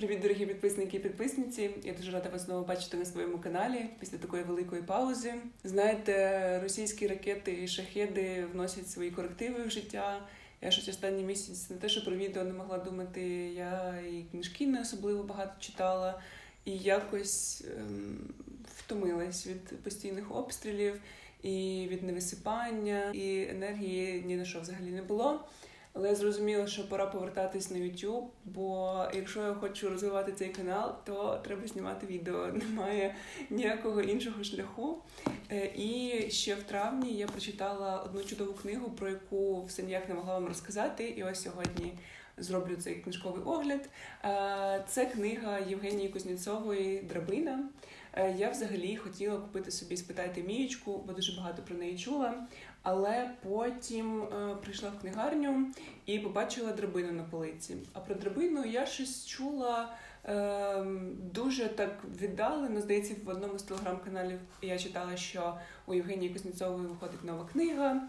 Привіт, дорогі підписники і підписниці. Я дуже рада вас знову бачити на своєму каналі після такої великої паузи. Знаєте, російські ракети і шахеди вносять свої корективи в життя. Я щось останній місяць не те, що про відео не могла думати. Я і книжки не особливо багато читала, і якось ем, втомилась від постійних обстрілів і від невисипання, і енергії ні на що взагалі не було. Але я зрозуміла, що пора повертатись на YouTube, бо якщо я хочу розвивати цей канал, то треба знімати відео. Немає ніякого іншого шляху. Е, І ще в травні я прочитала одну чудову книгу, про яку все ніяк не могла вам розказати. І ось сьогодні зроблю цей книжковий огляд. Е, Це книга Євгенії Кузнєцової Драбина. Е, Я взагалі хотіла купити собі спитайте Мієчку, бо дуже багато про неї чула. Але потім е, прийшла в книгарню і побачила драбину на полиці. А про драбину я щось чула е, дуже так віддалено. Здається, в одному з телеграм-каналів я читала, що у Євгенії Кузнєцової виходить нова книга,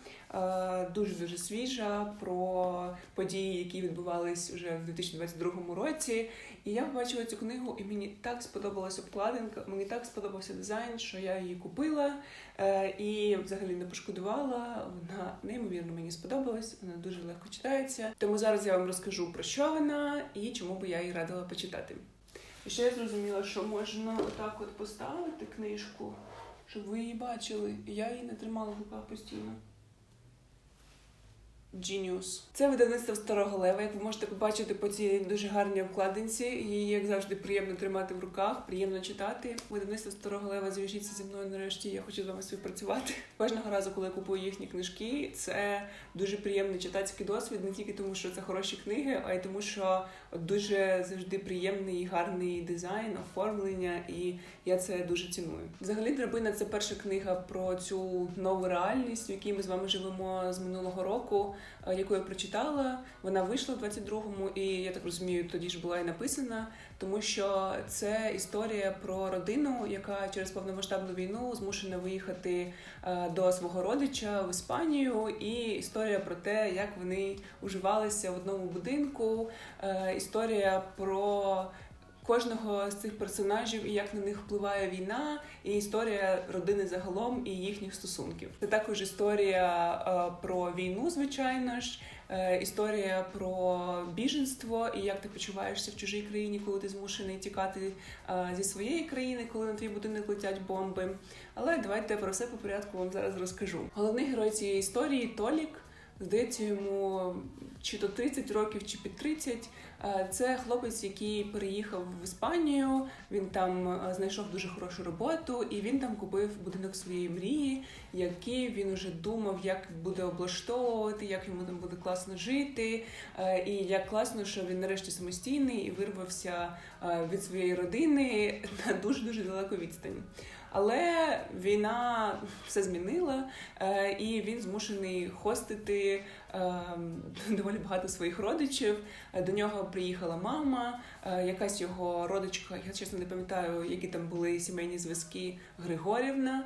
дуже дуже свіжа про події, які відбувались вже в 2022 році. І я побачила цю книгу, і мені так сподобалась обкладинка, мені так сподобався дизайн, що я її купила е, і взагалі не пошкодувала. Вона неймовірно мені сподобалась, вона дуже легко читається. Тому зараз я вам розкажу про що вона і чому би я її радила почитати. І ще я зрозуміла, що можна отак от поставити книжку, щоб ви її бачили. І я її не тримала в руках постійно. Genius. Це видавництво Старого Лева, як ви можете побачити по цій дуже гарній обкладинці. Її, як завжди, приємно тримати в руках, приємно читати. Видавництво Старого Лева зв'яжіться зі мною нарешті. Я хочу з вами співпрацювати. Кожного разу, коли я купую їхні книжки, це дуже приємний читацький досвід, не тільки тому, що це хороші книги, а й тому, що дуже завжди приємний і гарний дизайн, оформлення, і я це дуже ціную. Взагалі, драбина це перша книга про цю нову реальність, в якій ми з вами живемо з минулого року, яку я прочитала. Вона вийшла в 22-му, і я так розумію, тоді ж була і написана, тому що це історія про родину, яка через повномасштабну війну змушена виїхати е, до свого родича в Іспанію, і історія про те, як вони уживалися в одному будинку. Е, Історія про кожного з цих персонажів і як на них впливає війна, і історія родини загалом і їхніх стосунків. Це також історія е, про війну, звичайно ж. е, Історія про біженство і як ти почуваєшся в чужій країні, коли ти змушений тікати е, зі своєї країни, коли на твій будинок летять бомби. Але давайте про все по порядку вам зараз розкажу. Головний герой цієї історії Толік. Здається, йому чи то 30 років, чи під 30. Е, Це хлопець, який переїхав в Іспанію. Він там е, знайшов дуже хорошу роботу, і він там купив будинок своєї мрії, який він уже думав, як буде облаштовувати, як йому там буде класно жити. Е, І як класно, що він нарешті самостійний і вирвався від своєї родини на дуже дуже далеку відстань. Але війна все змінила, е, і він змушений хостити е, доволі багато своїх родичів. Е, До нього приїхала мама, е, якась його родичка, я чесно не пам'ятаю, які там були сімейні зв'язки. Григорівна,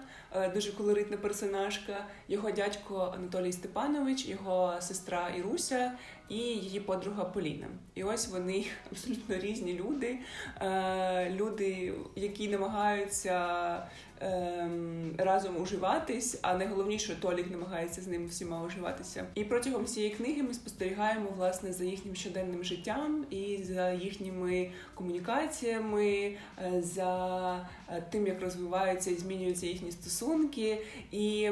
дуже колоритна персонажка, його дядько Анатолій Степанович, його сестра Іруся і її подруга Поліна. І ось вони абсолютно різні люди, е, люди, які намагаються ем, разом уживатись, а найголовніше Толік намагається з ними всіма уживатися. І протягом всієї книги ми спостерігаємо власне за їхнім щоденним життям і за їхніми комунікаціями, е, за е, тим, як розвиваються і змінюються їхні стосунки. І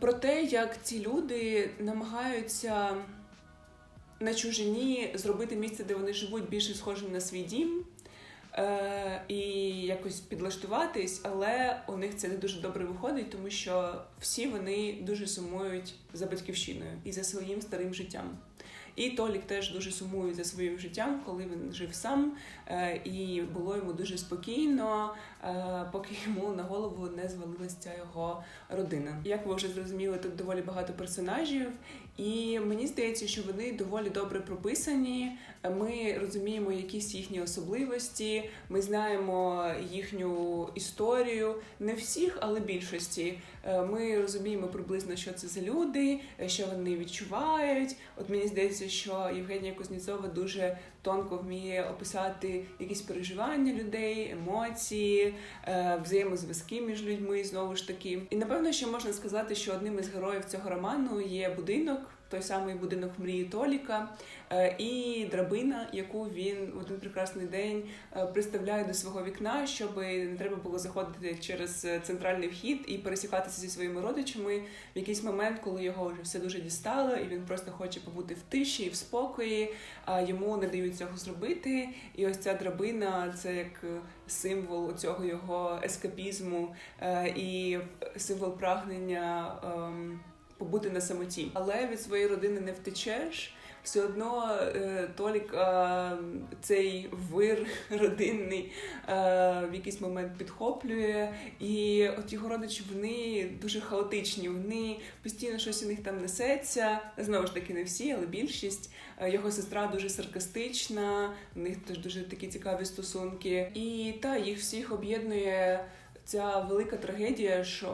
про те, як ці люди намагаються на чужині зробити місце, де вони живуть, більше схожим на свій дім. Е, і якось підлаштуватись, але у них це не дуже добре виходить, тому що всі вони дуже сумують за батьківщиною і за своїм старим життям. І Толік теж дуже сумує за своїм життям, коли він жив сам, е, і було йому дуже спокійно, е, поки йому на голову не звалилася його родина. Як ви вже зрозуміли, тут доволі багато персонажів, і мені здається, що вони доволі добре прописані. Ми розуміємо якісь їхні особливості, ми знаємо їхню історію. Не всіх, але більшості. Е, Ми розуміємо приблизно, що це за люди, е, що вони відчувають. От мені здається, що Євгенія Кузнєцова дуже тонко вміє описати якісь переживання людей, емоції, е, взаємозв'язки між людьми знову ж таки. І напевно, що можна сказати, що одним із героїв цього роману є будинок. Той самий будинок мрії Толіка е, і драбина, яку він в один прекрасний день е, приставляє до свого вікна, щоб не треба було заходити через е, центральний вхід і пересікатися зі своїми родичами в якийсь момент, коли його вже все дуже дістало, і він просто хоче побути в тиші і в спокої, а йому не дають цього зробити. І ось ця драбина це як символ цього його ескапізму і символ прагнення. Побути на самоті, але від своєї родини не втечеш. Все одно е, Толік е, цей вир родинний е, в якийсь момент підхоплює, і от його родичі вони дуже хаотичні. Вони постійно щось у них там несеться. Знову ж таки, не всі, але більшість. Його сестра дуже саркастична, у них теж дуже такі цікаві стосунки. І та їх всіх об'єднує ця велика трагедія, що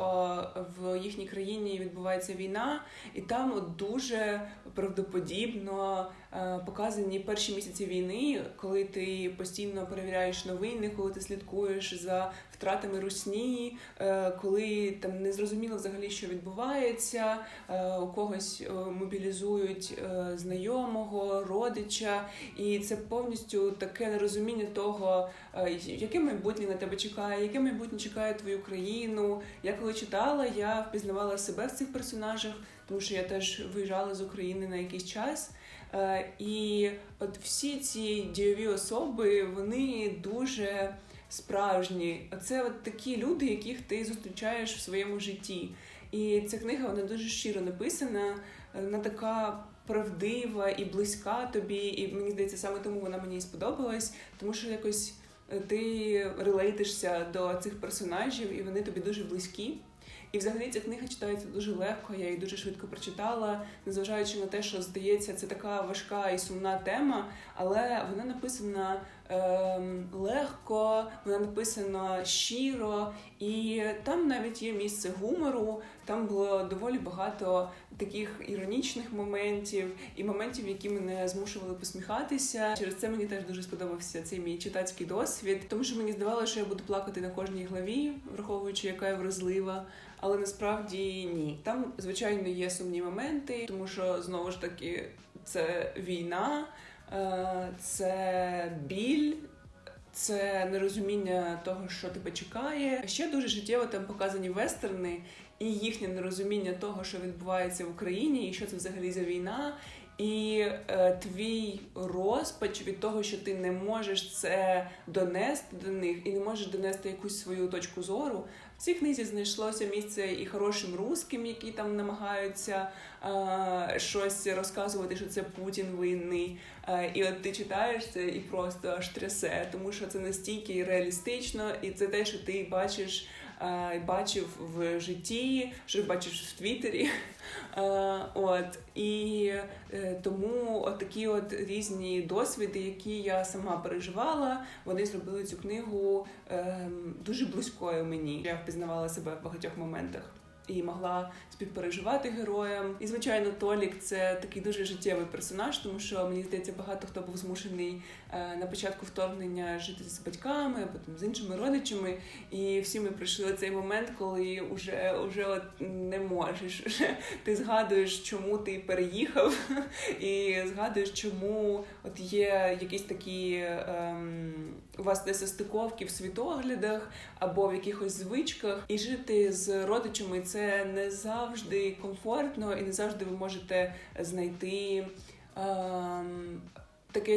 в їхній країні відбувається війна, і там дуже правдоподібно е, показані перші місяці війни, коли ти постійно перевіряєш новини, коли ти слідкуєш за втратами русні, е, коли там не зрозуміло взагалі, що відбувається, е, у когось е, мобілізують е, знайомого, родича, і це повністю таке нерозуміння того, е, яке майбутнє на тебе чекає, яке майбутнє чекає твою країну. Я коли читала, я впізнавала себе в цих персонажах, тому що я теж виїжджала з України на якийсь час. Е, І от всі ці дійові особи, вони дуже справжні. Це от такі люди, яких ти зустрічаєш в своєму житті. І ця книга вона дуже щиро написана, вона така правдива і близька тобі. І мені здається, саме тому вона мені сподобалась, тому що якось ти релейтишся до цих персонажів, і вони тобі дуже близькі. І взагалі ця книга читається дуже легко, я її дуже швидко прочитала, незважаючи на те, що здається, це така важка і сумна тема, але вона написана ем, легко, вона написана щиро, і там навіть є місце гумору. Там було доволі багато таких іронічних моментів і моментів, які мене змушували посміхатися. Через це мені теж дуже сподобався цей мій читацький досвід, тому що мені здавалося, що я буду плакати на кожній главі, враховуючи, яка я вразлива. Але насправді ні. Там, звичайно, є сумні моменти, тому що знову ж таки це війна, е, це біль. Це нерозуміння того, що тебе чекає. Ще дуже життєво там показані вестерни і їхнє нерозуміння того, що відбувається в Україні, і що це взагалі за війна. І е, твій розпач від того, що ти не можеш це донести до них і не можеш донести якусь свою точку зору. В цій книзі знайшлося місце і хорошим русським, які там намагаються е, щось розказувати, що це Путін винний. Е, і от ти читаєш це і просто аж трясе, тому що це настільки реалістично, і це те, що ти бачиш. Бачив в житті, що бачиш в Твіттері. От і е, тому такі от різні досвіди, які я сама переживала, вони зробили цю книгу ем, дуже близькою мені. Я впізнавала себе в багатьох моментах. І могла співпереживати героям. І звичайно, Толік це такий дуже життєвий персонаж, тому що мені здається, багато хто був змушений е, на початку вторгнення жити з батьками, потім з іншими родичами. І всі ми пройшли цей момент, коли вже, вже от не можеш. Вже ти згадуєш, чому ти переїхав, і згадуєш, чому от є якісь такі ем, у вас несостиковки в світоглядах або в якихось звичках, і жити з родичами це не завжди комфортно, і не завжди ви можете знайти. Ем, Таке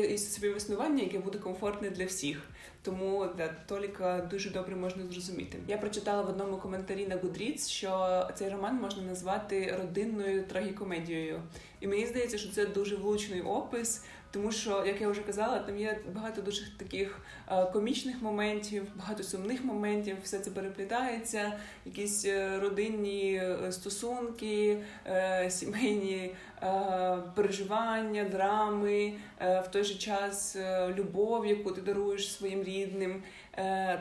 існування, яке буде комфортне для всіх. Тому да, Толіка дуже добре можна зрозуміти. Я прочитала в одному коментарі на Goodreads, що цей роман можна назвати родинною трагікомедією. І мені здається, що це дуже влучний опис, тому що, як я вже казала, там є багато дуже таких е, комічних моментів, багато сумних моментів, все це переплітається, якісь е, родинні е, стосунки, сімейні переживання, драми, в той же час любов, яку ти даруєш своїм рідним,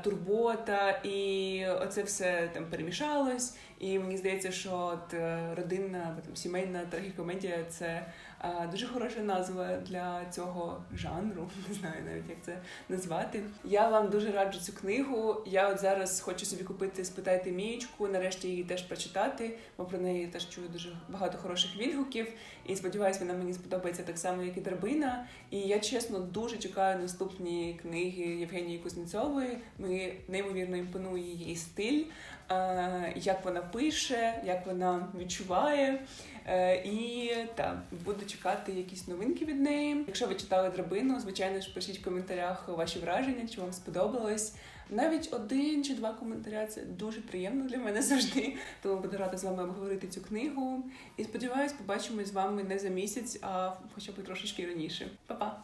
турбота, і оце все там перемішалось. І мені здається, що от е, родинна там сімейна трагікомедія це Е, Дуже хороша назва для цього жанру, не знаю навіть як це назвати. Я вам дуже раджу цю книгу. Я от зараз хочу собі купити спитайте мієчку. Нарешті її теж прочитати, бо про неї теж чую дуже багато хороших відгуків. І сподіваюся, вона мені сподобається так само, як і драбина. І я чесно дуже чекаю наступні книги Євгенії Кузнєцової. Мені неймовірно імпонує її стиль, як вона пише, як вона відчуває. Е, І так, буду чекати якісь новинки від неї. Якщо ви читали драбину, звичайно ж пишіть в коментарях ваші враження, чи вам сподобалось. Навіть один чи два коментаря це дуже приємно для мене завжди. Тому буду рада з вами обговорити цю книгу. І сподіваюсь, побачимось з вами не за місяць, а хоча б трошечки раніше. Па-па!